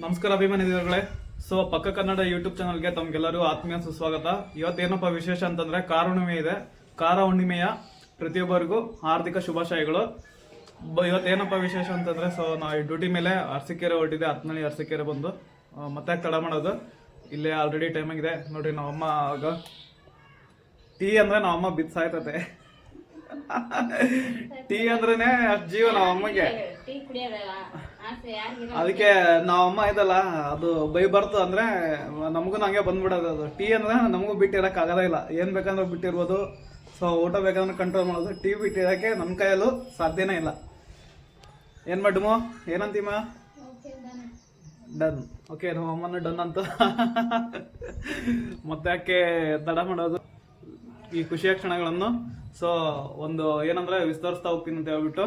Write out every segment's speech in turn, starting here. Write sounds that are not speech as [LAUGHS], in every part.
ನಮಸ್ಕಾರ ಅಭಿಮಾನಿಗಳೇ. ಸೊ, ಪಕ್ಕ ಕನ್ನಡ ಯೂಟ್ಯೂಬ್ ಚಾನಲ್ಗೆ ತಮಗೆಲ್ಲರೂ ಆತ್ಮೀಯ ಸುಸ್ವಾಗತ. ಇವತ್ತೇನಪ್ಪ ವಿಶೇಷ ಅಂತಂದ್ರೆ ಕಾರ ಹುಣ್ಣಿಮೆ ಇದೆ. ಕಾರ ಹುಣ್ಣಿಮೆಯ ಪ್ರತಿಯೊಬ್ಬರಿಗೂ ಹಾರ್ದಿಕ ಶುಭಾಶಯಗಳು. ಬ- ಇವತ್ತೇನಪ್ಪ ವಿಶೇಷ ಅಂತಂದ್ರೆ, ಸೊ, ನಾವು ಡ್ಯೂಟಿ ಮೇಲೆ ಅರಸಿಕೆರೆ ಹೊರಟಿದೆ ಹತ್ತನಳ್ಳಿ ಅರಸಿಕೆರೆ ಬಂದು. ಮತ್ತೆ ತಡ ಮಾಡೋದು. ಇಲ್ಲೇ ಆಲ್ರೆಡಿ ಟೈಮ್ ಆಗಿದೆ. ನೋಡ್ರಿ, ನಮ್ಮಮ್ಮ ಆಗ ಟೀ ಅಂದ್ರೆ ನಮ್ಮಮ್ಮ ಬಿದ್ದು ಸಾಯ್ತತೆ. [LAUGHS] ಟೀ ಅಂದ್ರೇ ಅಷ್ಟ್ ಜೀವ ನಾವಮ್ಮಗೆ ಅದಕ್ಕೆ ನಾವಮ್ಮ ಇದಲ್ಲ ಅದು ಬೈ ಬರ್ತು ಅಂದ್ರೆ ನಮಗೂ ಹಂಗೆ ಬಂದ್ಬಿಡೋದು ಅದು. ಟೀ ಅಂದ್ರೆ ನಮಗೂ ಬಿಟ್ಟಿರಕ್ ಆಗದ ಇಲ್ಲ. ಏನ್ ಬೇಕಂದ್ರೆ ಬಿಟ್ಟಿರ್ಬೋದು. ಸೊ ಊಟ ಬೇಕಂದ್ರೆ ಕಂಟ್ರೋಲ್ ಮಾಡೋದು. ಟೀ ಬಿಟ್ಟಿರಕ್ಕೆ ನಮ್ಮ ಕೈಯಲ್ಲೂ ಸಾಧ್ಯನೇ ಇಲ್ಲ. ಏನ್ ಮಾಡುಮೋ ಏನಂತೀಮ ಡನ್ ಓಕೆ ನಮ್ಮ ಅಮ್ಮನ ಡನ್ ಅಂತ. ಮತ್ತೆ ಯಾಕೆ ತಡ ಮಾಡೋದು? ಈ ಖುಷಿಯ ಕ್ಷಣಗಳನ್ನು. ಸೊ ಒಂದು ಏನಂದ್ರೆ ವಿಸ್ತರಿಸ್ತಾ ಹೋಗ್ತೀನಿ ಅಂತ ಹೇಳ್ಬಿಟ್ಟು.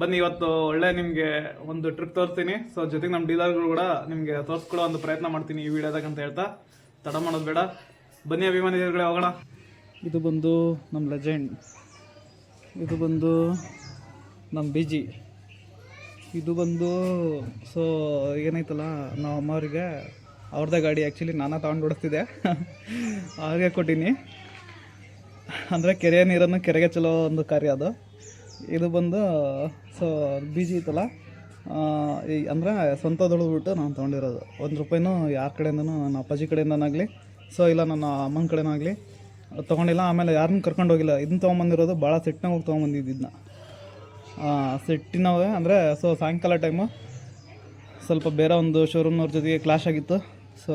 ಬನ್ನಿ, ಇವತ್ತು ಒಳ್ಳೆ ನಿಮಗೆ ಒಂದು ಟ್ರಿಪ್ ತೋರಿಸ್ತೀನಿ. ಸೊ ಜೊತೆಗೆ ನಮ್ಮ ಡೀಲರ್ಗಳು ಕೂಡ ನಿಮಗೆ ತೋರಿಸ್ಕೊಳ್ಳೋ ಒಂದು ಪ್ರಯತ್ನ ಮಾಡ್ತೀನಿ ಈ ವಿಡಿಯೋದಾಗ ಅಂತ ಹೇಳ್ತಾ. ತಡ ಮಾಡೋದು ಬೇಡ. ಬನ್ನಿ ಅಭಿಮಾನಿಗಳೇ ಹೋಗೋಣ. ಇದು ಬಂದು ನಮ್ಮ ಲೆಜೆಂಡ್ ಇದು ಬಂದು ನಮ್ಮ ಬಿಜಿ ಇದು ಬಂದು ಸೊ ಏನೈತಲ್ಲ ನಾವು ಅಮ್ಮವ್ರಿಗೆ ಅವ್ರದ್ದೇ ಗಾಡಿ ಆ್ಯಕ್ಚುಲಿ ನಾನಾ ತಗೊಂಡು ಓಡಿಸ್ತಿದ್ದೆ. ಅವ್ರಿಗೆ ಕೊಟ್ಟೀನಿ. ಅಂದರೆ ಕೆರೆಯ ನೀರನ್ನು ಕೆರೆಗೆ ಚಲೋ ಒಂದು ಕಾರ್ಯ ಅದು. ಇದು ಬಂದು, ಸೊ, ಬೀಜ ಇತ್ತಲ್ಲ ಈ ಅಂದರೆ ಸ್ವಂತ ದುಡಿದ್ಬಿಟ್ಟು ನಾನು ತೊಗೊಂಡಿರೋದು. ಒಂದು ರೂಪಾಯಿನೂ ಯಾರ ಕಡೆಯಿಂದನೂ ನನ್ನ ಅಪ್ಪಾಜಿ ಕಡೆಯಿಂದನಾಗಲಿ ಸೊ, ಇಲ್ಲ ನನ್ನ ಅಮ್ಮನ ಕಡೆನಾಗಲಿ ತೊಗೊಂಡಿಲ್ಲ. ಆಮೇಲೆ ಯಾರನ್ನೂ ಕರ್ಕೊಂಡು ಹೋಗಿಲ್ಲ. ಇದನ್ನ ತೊಗೊಂಬಂದಿರೋದು ಭಾಳ ಸಿಟ್ಟಿನಾಗ ಹೋಗಿ ತೊಗೊಂಬಂದಿದ್ದನ್ನ ಸಿಟ್ಟಿನವೇ ಅಂದರೆ, ಸೊ, ಸಾಯಂಕಾಲ ಟೈಮು ಸ್ವಲ್ಪ ಬೇರೆ ಒಂದು ಶೋರೂಮ್ನವ್ರ ಜೊತೆಗೆ ಕ್ಲಾಶ್ ಆಗಿತ್ತು. ಸೊ,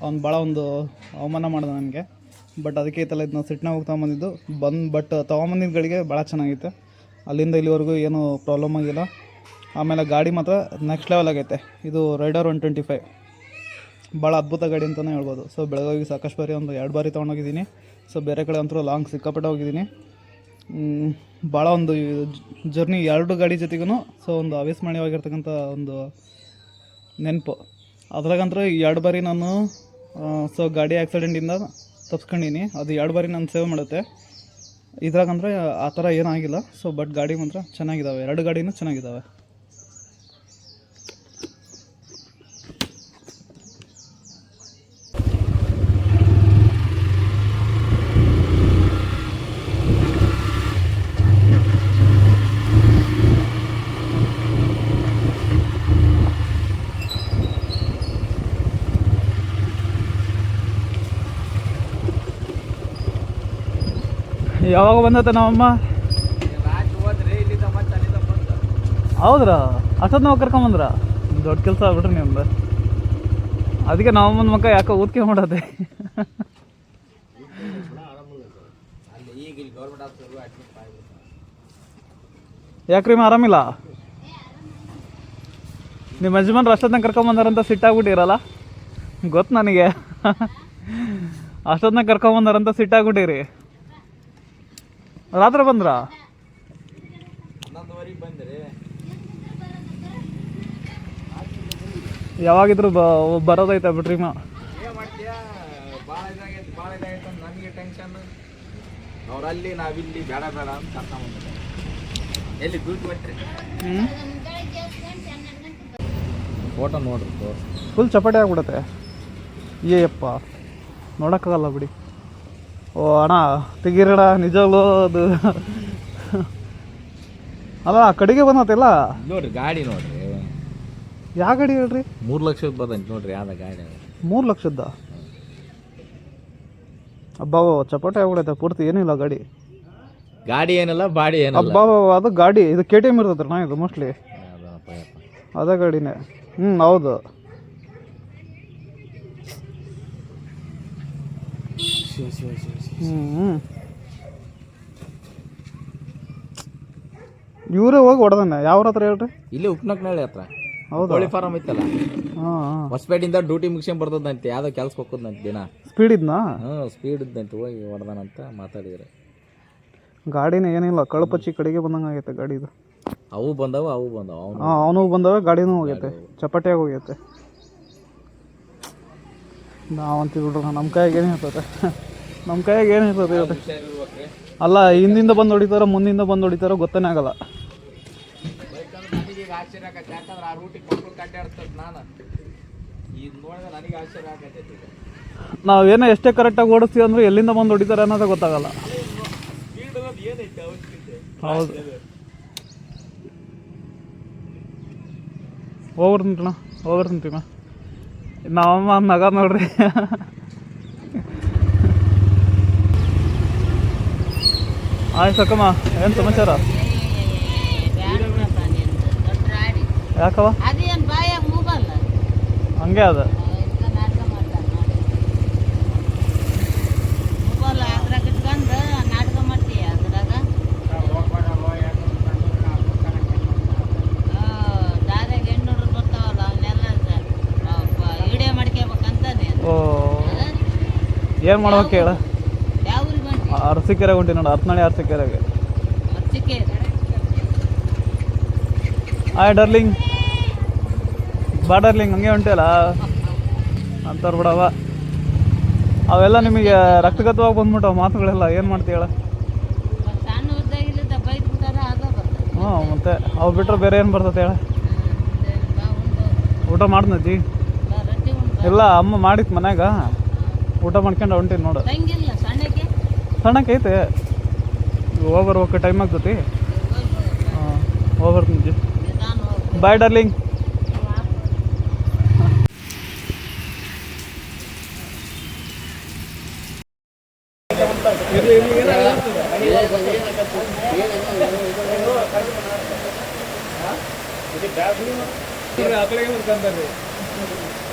ಅವ್ನು ಭಾಳ ಒಂದು ಅವಮಾನ ಮಾಡಿದೆ ನನಗೆ. ಬಟ್ ಅದಕ್ಕೆ ಇತ್ತಲ್ಲ ಇದನ್ನ ಸಿಟ್ಟಿನಾಗ ಹೋಗಿ ತೊಗೊಂಬಂದಿದ್ದು. ಬಂದು ಬಟ್ ತೊಗೊಂಬಂದಿದ್ದ ಗಳಿಗೆ ಭಾಳ ಚೆನ್ನಾಗಿತ್ತು ಅಲ್ಲಿಂದ ಇಲ್ಲಿವರೆಗೂ ಏನು ಪ್ರಾಬ್ಲಮ್ ಆಗಿಲ್ಲ. ಆಮೇಲೆ ಗಾಡಿ ಮಾತ್ರ ನೆಕ್ಸ್ಟ್ ಲೆವೆಲ್ ಆಗೈತೆ. ಇದು ರೈಡರ್ ಒನ್ ಟ್ವೆಂಟಿ ಫೈವ್ ಭಾಳ ಅದ್ಭುತ ಗಾಡಿ ಅಂತಲೇ ಹೇಳ್ಬೋದು. ಸೊ ಬೆಳಗಾವಿಗೆ ಸಾಕಷ್ಟು ಬಾರಿ ಒಂದು ಎರಡು ಬಾರಿ ತೊಗೊಂಡೋಗಿದ್ದೀನಿ. ಸೊ ಬೇರೆ ಕಡೆ ಅಂತೂ ಲಾಂಗ್ ಸಿಕ್ಕಾಪಟ್ಟೆ ಹೋಗಿದ್ದೀನಿ. ಭಾಳ ಒಂದು ಜರ್ನಿ ಎರಡು ಗಾಡಿ ಜೊತೆಗೂ ಸೊ ಒಂದು ಅವಿಸ್ಮರಣೀಯವಾಗಿರ್ತಕ್ಕಂಥ ಒಂದು ನೆನಪು. ಅದ್ರಾಗಂತೂ ಎರಡು ಬಾರಿ ನಾನು ಸೊ ಗಾಡಿ ಆ್ಯಕ್ಸಿಡೆಂಟಿಂದ ತಪ್ಸ್ಕೊಂಡಿನಿ ಅದು ಎರಡು ಬಾರಿ ನಾನು ಸೇವ್ ಮಾಡುತ್ತೆ. ಇದ್ರಾಗಂದ್ರೆ ಆ ಥರ ಏನಾಗಿಲ್ಲ. ಸೊ ಬಟ್ ಗಾಡಿ ಮಾತ್ರ ಚೆನ್ನಾಗಿದ್ದಾವೆ ಎರಡು ಗಾಡಿನೂ ಚೆನ್ನಾಗಿದ್ದಾವೆ ಯಾವಾಗ ಬಂದತ್ತ ನಮ್ಮಮ್ಮ? ಹೌದ್ರಾ? ಅಷ್ಟೊತ್ತು ನಾವು ಕರ್ಕೊಂಬಂದ್ರ ದೊಡ್ಡ ಕೆಲಸ ಆಗ್ಬಿಟ್ರಿ ನಿಮ್ದು. ಅದಕ್ಕೆ ನಮ್ಮಮ್ಮನ ಮಕ್ಕ ಯಾಕೋ ಊದ್ಕೆ ಮಾಡತ್ತೆ ಯಾಕ್ರಿ ಆರಾಮಿಲ್ಲ? ನಿಮ್ಮ ಯಜಮಾನ್ರು ಅಷ್ಟೊತ್ತನ ಕರ್ಕೊಂಬಂದಾರಂತ ಸಿಟ್ಟಾಗ್ಬಿಟ್ಟಿರಲ್ಲ ಗೊತ್ತು ನನಗೆ. ಅಷ್ಟೊತ್ತನ ಕರ್ಕೊಂಬಂದಾರಂತ ಸಿಟ್ಟಾಗ್ಬಿಟ್ಟಿರಿ ರಾತ್ರಿ ಬಂದ್ರಾ? ಯಾವಾಗಿದ್ರು ಬರೋದೈತೆ ಬಿಟ್ರಿ ಮಾ ಅವ್ರಲ್ಲಿ ನಾವಿಲ್ಲಿ ಬೇಡ ಬೇಡ ಅಂತ ಕರ್ಕೊಂಬಂದ್ರೆ ಎಲ್ಲಿ ದುಡ್ಡು ಬಿಟ್ರಿ ಫೋಟೋ ನೋಡ್ರಿ ಫುಲ್ ಚಪಾಟಿ ಆಗ್ಬಿಡತ್ತೆ. ಏಯಪ್ಪ ನೋಡೋಕ್ಕಾಗಲ್ಲ ಬಿಡಿ. ಓ ಅಣ್ಣ ತೆಗೀರಣ ನಿಜವಾಗ್ಲೂ ಅದು. ಅಲ್ಲ ಆ ಕಡೆಗೆ ಬಂದತಿಲ್ಲ ನೋಡ್ರಿ ಗಾಡಿ ನೋಡ್ರಿ. ಯಾವ ಗಾಡಿ ಹೇಳ್ರಿ? ಮೂರು ಲಕ್ಷದ ಬದಂತ ನೋಡ್ರಿ ಯಾವ ಗಾಡಿ ಮೂರು ಲಕ್ಷದ ಅಬ್ಬಾವ ಚಪಾಟೆ ಆಗ್ಬಿಡೈತೆ ಪೂರ್ತಿ ಏನಿಲ್ಲ ಗಾಡಿ. ಗಾಡಿ ಏನಿಲ್ಲ ಬಾಡಿ ಏನಲ್ಲ. ಅಬ್ಬಾವ ಅದು ಗಾಡಿ ಇದು ಕೆ ಟಿ ಎಂ ಇರ್ತೈತೆ ನಾ ಇದು ಮೋಸ್ಟ್ಲಿ ಅದೇ ಗಾಡಿನೇ. ಹ್ಞೂ ಹೌದು. ಇವರೇ ಹೋಗಿ ಹೊಡೆದಣ್ಣ ಯಾವ್ರ ಹತ್ರ ಹೇಳ್ರಿ? ಇಲ್ಲಿ ಉಪ್ನಕ್ನಳ್ಳಿ ಹತ್ರ. ಹೌದು? ಕೋಳಿ ಫಾರಂ ಐತಲ್ಲ. ಹಾಂ ಹೊಸಪೇಟೆಯಿಂದ ಡ್ಯೂಟಿ ಮುಗಿಸ್ಕೊಂಡ್ ಬರ್ತದಂತೆ. ಯಾವ್ದೋ ಕೆಲ್ಸ ಹೋಗೋದಂತೆ ದಿನ. ಸ್ಪೀಡ್ ಇದ್ನಾ? ಹ್ಞೂ ಸ್ಪೀಡ್ ಇದ್ದಂತೆ. ಹೋಗಿ ಹೊಡೆದಾನಂತ ಮಾತಾಡಿದ್ರೆ. ಗಾಡಿನ ಏನಿಲ್ಲ ಕಳಪಚ್ಚಿ ಕಡೆಗೆ ಬಂದಂಗೆ ಆಗೈತೆ ಗಾಡಿದು ಅವು ಬಂದವ ಅವು ಬಂದವ. ಅವನು ಹಾಂ ಅವನು ಬಂದವೆ ಗಾಡಿನೂ ಹೋಗೈತೆ. ಚಪಾಟಿಯಾಗಿ ಹೋಗೈತೆ. ನಾವಂತ ಬಿಡ್ರಿ ನಮ್ಮ ಕೈಯಾಗ ಏನು ಇರ್ತದೆ ನಮ್ಮ ಕೈಯಾಗ ಏನು ಇರ್ತದೆ ಇವತ್ತು ಅಲ್ಲ, ಹಿಂದಿಂದ ಬಂದು ಹೊಡಿತಾರೋ, ಮುಂದಿಂದ ಬಂದು ಹೊಡಿತಾರೋ ಗೊತ್ತೇ ಆಗಲ್ಲ. ನಾವು ನಾವೇನೋ ಎಷ್ಟೇ ಕರೆಕ್ಟಾಗಿ ಓಡಿಸ್ತೀವಿ ಅಂದ್ರೆ ಎಲ್ಲಿಂದ ಬಂದು ಹೊಡಿತಾರೆ ಅನ್ನೋದೇ ಗೊತ್ತಾಗಲ್ಲ. ಹೌದು. ಹೋಗ್ಬರ್ತೀನ ಹೋಗ್ಬರ್ತೀನ ನಮ್ಮಮ್ಮ ನಗ ನೋಡ್ರಿ ಆಯ್ತು ಸಕ್ಕಮ್ಮ ಏನು ಸಮಾಚಾರ ಬ್ಯಾಡ್ರಪ್ಪ ನಿಂದು ದೊಡ್ಡ ರಾಡಿ ಯಾಕವ ಅದೇನ್ ಬಾಯಾಗ ಮೂಗಲ್ಲ ಹಂಗೆ ಅದ ಇದ್ಕ ನಾಟಕ ಮಾಡ್ತಾನೆ ನೋಡಿ ಮೂಗಲ್ಲ ಅದ್ರಾಗ ಇಟ್ಕೊಂಡು ನಾಟಕ ಮಾಡ್ತೀಯ ಅದ್ರಾಗ ದಾರ್ಯಾಗ ಅಕ್ಕಮ್ಮ ಬರ್ತಾವಲ್ಲ ಸಮಾಚಾರ? ವಿಡಿಯೋ ಹಂಗೆ ಓ. ಏನು ಮಾಡ್ಬೇಕು ಹೇಳ? ಅರಸೀಕೆರೆ ಹೊಂಟಿ ನೋಡು ಹತ್ನಾಳಿ ಅರಸಿಕೆರೆಗೆ. ಆಯ್ ಹಾಯ್ ಡರ್ಲಿಂಗ್. ಬಾ ಡರ್ಲಿಂಗ್ ಹಂಗೆ ಹೊಂಟಿಯಲ್ಲ ಅಂತಾರೆ ಬಿಡವ. ಅವೆಲ್ಲ ನಿಮಗೆ ರಕ್ತಗತವಾಗಿ ಬಂದ್ಬಿಟ್ಟವ ಮಾತುಗಳೆಲ್ಲ ಏನು ಮಾಡ್ತೀಯಾ ಹೇಳ? ಮತ್ತ್ ಸಣ್ಣ ಉದ್ದಾಗಿಲ್ಲಿದ್ದ ಬೈಕ್ ಬಿಟ್ಟಾರ ಅದ ಬರ್ತದೆ ಹ್ಞೂ ಮತ್ತೆ ಅವು ಬಿಟ್ಟರೆ ಬೇರೆ ಏನು ಬರ್ತದೆ ಹೇಳ? ಊಟ ಮಾಡ್ದಜ್ಜಿ ಇಲ್ಲ ಅಮ್ಮ ಮಾಡಿತ್ತು ಮನ್ಯಾಗ. ಊಟ ಮಾಡ್ಕೊಂಡು ಹೊಂಟಿನಿ ನೋಡು. ತಂಗಿಲ್ಲ ಸಣ್ಣಕ್ಕೆ ಸಣ್ಣಕ್ಕೆ ಐತೆ. ಹೋಗಿ ಬರ್ಬೇಕು ಟೈಮ್ ಆಗ್ತೈತಿ ಹಾಂ ಹೋಗ್ಬರ್ತೀನಿ ಜಿ ನಿಧಾನ ಹೋಗು ಬಾಯ್ ಡರ್ಲಿಂಗ್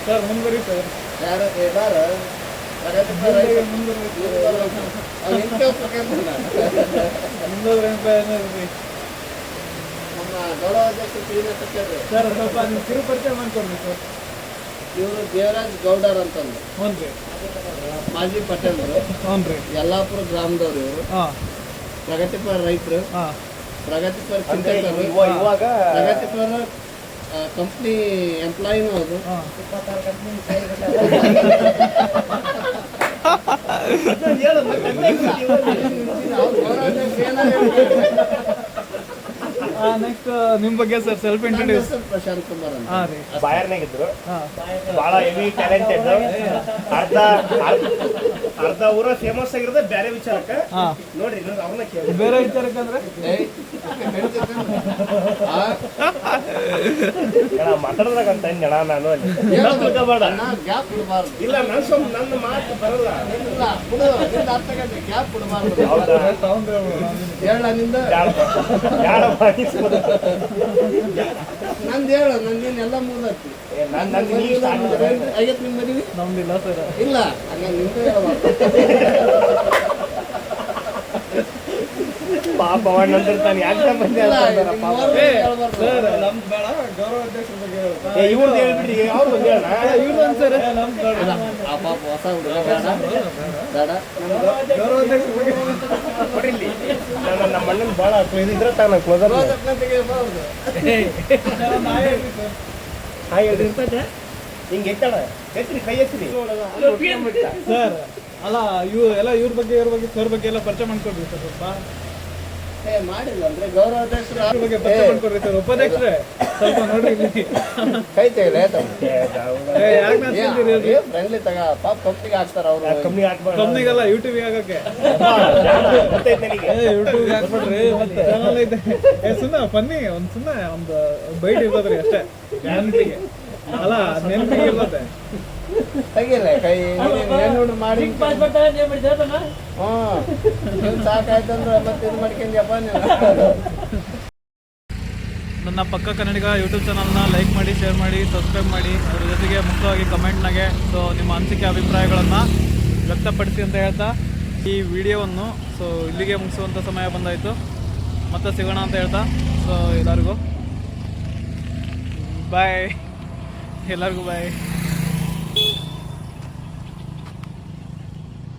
ಸರ್ ಮುಂದುವರಿ ಸರ್ ಸರ್ ಸ್ವಲ್ಪ ನೀವು ಮಾಡ್ಕೊಡ್ರಿ ಸರ್ ಇವರು ದೇವರಾಜ್ ಗೌಡರ್ ಅಂತಂದು ಹ್ಞೂ ಮಾಜಿ ಪಟೇಲ್ ಹ್ಞೂ ರೀ ಯಲ್ಲಾಪುರ ಗ್ರಾಮದವ್ರು ಇವರು ಹಾಂ ಪ್ರಗತಿಪರ ರೈತರು ಹಾಂ ಪ್ರಗತಿಪರ ಚಿಂತಕರು ಪ್ರಗತಿಪರ ಕಂಪ್ನಿ ಎಂಪ್ಲಾಯಿನೂ ಅದು. ಹಾಂ. [LAUGHS] ನೆಕ್ಸ್ಟ್ ನಿಮ್ಮ ಬಗ್ಗೆ sir self introduce Prashanth Kumar ಅಂತ. ಹಾಂ ರೀ. ಬಾಯರ್ನಾಗಿದ್ರು. ಬಹಳ ಹೆವಿ ಟ್ಯಾಲೆಂಟೆಡ್ ಅರ್ಧ ಅರ್ಧ- ಊರ ಫೇಮಸ್ ಆಗಿರೋದ ಬೇರೆ ವಿಚಾರಕ್ಕೆ. ಹಾಂ. ನೋಡ್ರಿ ನಾನು ಅವ್ರನ್ನ ಕೇಳಿ ಬೇರೆ ವಿಚಾರಕ್ಕೆ ಅಂದ್ರೆ ಮಾತಾಡ್ದಾಗ ಅಂತ ಅಂದ್ಯಣ ನಾನು ಅಲ್ಲಿ. ತಿಳ್ಕೊಬೇಡ. ಗ್ಯಾಪ್ ಕೊಡಬಾರ್ದು ಇಲ್ಲ ನನ್ ಸುಮ್ ನನ್ನ ಮಾತು ಬರಲ್ಲ. ಇಲ್ಲ ಬಿಡು ನಿಂದ ಅರ್ಥ ಗಂಟೆ ಗ್ಯಾಪ್ ಕೊಡಬಾರ್ದು ಹೌದಾ? ಹೇಳ ನಿಂದ? ಬ್ಯಾಡಪ್ಪ. ನಂದು ಹೇಳು ನಂದೇನೆಲ್ಲ ಮಾಡಿದೆ. ಆಗೈತೆ ನಿಮ್ಮ ಮದುವೆ? ನಮ್ದಿಲ್ಲ ಸರ್. ಇಲ್ಲ ಪಾಪ ಅವ ನಂತಿರ್ತಾನೆ ಯಾಕೆ ಬಂದೆ. ಸರ್ ನಮ್ದು ಬೇಡ. ಗೌರವ ಅಧ್ಯಕ್ಷರ ಬಗ್ಗೆ ಇವ್ರದ್ದು ಹೇಳ್ಬಿಡ್ರಿ ಅವ್ರು ಒಂದು ಹೇಳಣ. ಇವ್ರು ಸರ್. ನಮ್ದು ಬೇಡ ಇಲ್ಲ, ಆ ಪಾಪ ಹೊಸ ಹುಡುಗ ಬೇಡ. ಬೇಡ. ನಮ್ಮ ಅಣ್ಣನ ಭಾಳ ಇದ್ರೆ ತಾನ ಕ್ಲೋಸರ್ ಹಿಂಗೆ ಎತ್ರಿ ಕೈ ಎತ್ತಿರಿ. ಸರ್ ಅಲ್ಲ ಇವ್ ಎಲ್ಲ ಇವ್ರ ಬಗ್ಗೆ ಇವ್ರ ಬಗ್ಗೆ ಸರ್ ಬಗ್ಗೆ ಎಲ್ಲ ಪರಿಚಯ ಮಾಡ್ಕೊಡ್ರಿ ಸರ್ ಸ್ವಲ್ಪ. ಏ ಮಾಡಿಲ್ಲ ಅಂದ್ರೆ ಗೌರವ ಅಧ್ಯಕ್ಷರು ಬಗ್ಗೆ ಪರಿಚಯ ಮಾಡ್ಕೊಡ್ರಿ ಸರ್ ಉಪಾಧ್ಯಕ್ಷರೇ. ಸ್ವಲ್ಪ ನೋಡಿ ಕೈ ತೆಗಿಲೆ ಫ್ರೆಂಡ್ಲಿ ತಗ ಪಾಪ ಕಂಪ್ನಿಗೆ ಹಾಕ್ತಾರ ಅವರು. ಕಮ್ಮಿ ಹಾಕ್ಬೇಡ ಕಂಪ್ನಿಗೆಲ್ಲ ಯೂಟ್ಯೂಬ್ ಆಗಕ್ಕೆ ಯೂಟ್ಯೂಬ್ ಹಾಕ್ಬಿಡ್ರಿ ಮತ್ತೆ ಚಾನಲ್ ಐತೆ. ಏ ಸುಮ್ಮನೆ ಫನ್ನಿ ಒಂದ್ ಸುಮ್ಮನೆ ಒಂದು ಬೈಟ್ ಇರ್ತದ್ರಿ ಅಷ್ಟೇ. ಗ್ಯಾರಂಟಿಗೆ ಅಲ್ಲ ನೆನಪಿಗೆ ಇರ್ತದೆ ತೆಗಿಲ್ಲ ಕೈ? ನೋಡ್ರಿ ಮಾಡಿ? ಹ್ಮ್. ನೀನ್ ಸಾಕಾಯ್ತಂದ್ರೆ ಮತ್ತೆ ಇದು ಮಾಡ್ಕೊಂಡ್ಯಪ್ಪ ನೀನು. ನನ್ನ ಪಕ್ಕ ಕನ್ನಡಿಗ ಯೂಟ್ಯೂಬ್ ಚಾನಲ್ನ ಲೈಕ್ ಮಾಡಿ ಶೇರ್ ಮಾಡಿ ಸಬ್ಸ್ಕ್ರೈಬ್ ಮಾಡಿ. ಅದ್ರ ಜೊತೆಗೆ ಮುಖ್ಯವಾಗಿ ಕಮೆಂಟ್ನಾಗೆ ಸೊ ನಿಮ್ಮ ಅನಿಸಿಕೆ, ಅಭಿಪ್ರಾಯಗಳನ್ನು ವ್ಯಕ್ತಪಡಿಸಿ ಅಂತ ಹೇಳ್ತಾ ಈ ವಿಡಿಯೋವನ್ನು. ಸೊ ಇಲ್ಲಿಗೆ ಮುಗಿಸುವಂಥ ಸಮಯ ಬಂದಾಯಿತು. ಮತ್ತೆ ಸಿಗೋಣ ಅಂತ ಹೇಳ್ತಾ. ಸೊ ಎಲ್ಲರಿಗೂ. ಬಾಯ್ ಎಲ್ಲರಿಗೂ ಬಾಯ್